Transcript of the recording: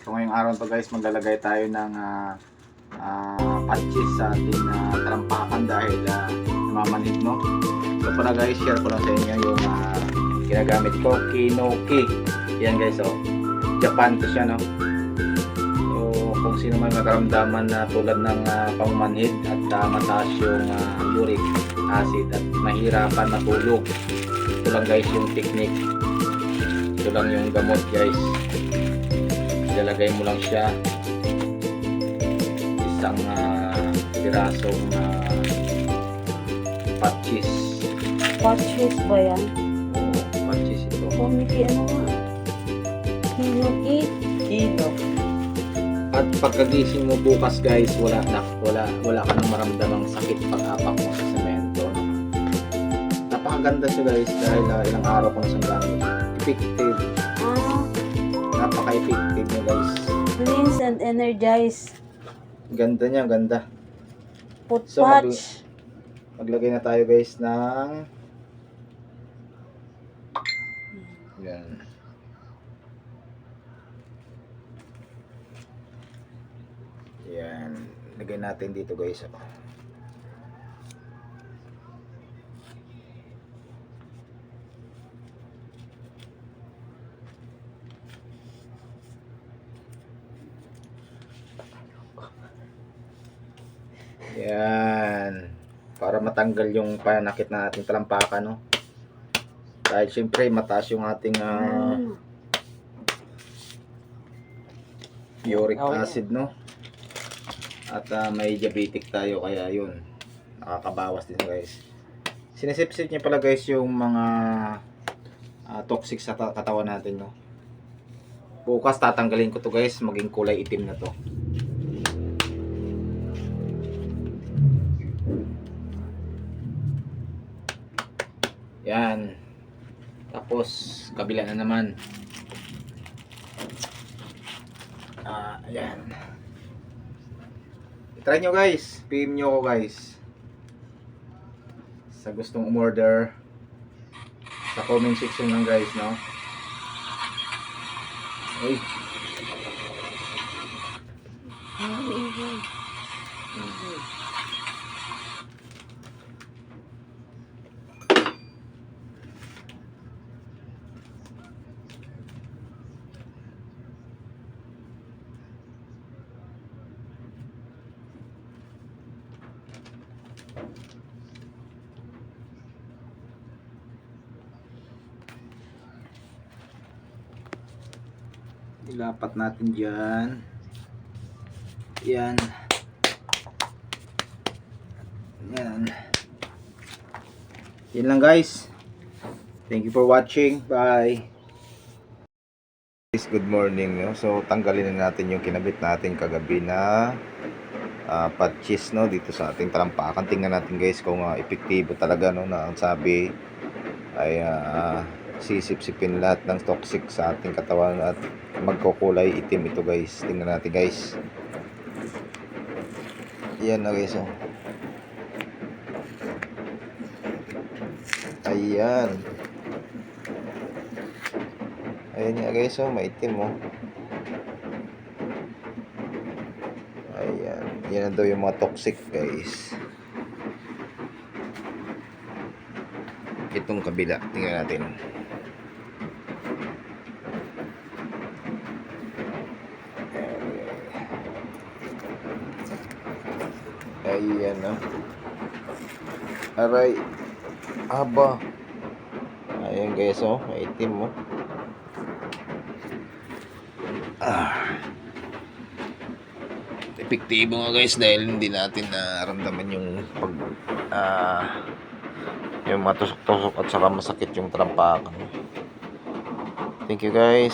So ngayong araw to guys, maglalagay tayo ng ah, ah, patches sa ating ah, talampakan dahil uh, namamanhid no. So para guys, share ko lang sa inyo yung ah, ginagamit ko, Kinoki. Yan guys, oh. Japan to siya no. So kung sino man nakaramdaman na tulad ng ah, pangmanhid at ah, mataas yung ah, uric acid at mahirapan matulog. Ito lang guys yung technique. Ito lang yung gamot guys ilalagay mo lang siya. Isang uh, pirasong uh, patches Patches ba yan? o patches ito. Kumiki ano nga? Kinuki? kino. At pagkagising mo bukas guys wala na wala wala ka nang maramdamang sakit pag-apak mo sa semento napakaganda siya guys dahil uh, ilang araw ko na siyang gamit. Effective and energize. ganda niya ganda Put So, mag- patch. Maglagay na tayo guys ng yan. Yan. Lagay natin dito guys. oh. Yan. Para matanggal yung panakit na ating talampakan, no? Dahil syempre mataas yung ating Mm. uric acid, no? At ah, may diabetic tayo, kaya yun. Nakakabawas din, guys. Sinisipsip niya pala, guys, yung mga ah, toxic sa ta- katawan natin, no? Bukas tatanggalin ko to, guys. Maging kulay itim na to. Yan. Tapos, kabila na naman. Ah, ayan. I-try nyo guys. PM nyo ako guys. Sa gustong umorder. Sa comment section lang guys, no? Uy. Ilapat natin dyan. Yan. Yan. Yan lang guys. Thank you for watching. Bye. Good morning. So, tanggalin na natin yung kinabit natin kagabi na uh, patches no dito sa ating talampakan. Tingnan natin guys kung uh, epektibo talaga no na ang sabi ay ah, sisip-sipin lahat ng toxic sa ating katawan at magkukulay itim ito guys. Tingnan natin guys. Yan na guys. Oh. Ayan. Ayan nga guys. Oh, maitim oh. Ayan. Yan daw yung mga toxic guys. Itong kabila. Tingnan natin. Ayan na. Aray. Aba. Ayan guys oh. Maitim oh. Ah. Epektibo nga guys dahil hindi natin naramdaman yung pag ah yung matusok-tusok at saka masakit yung trampakan. Thank you guys.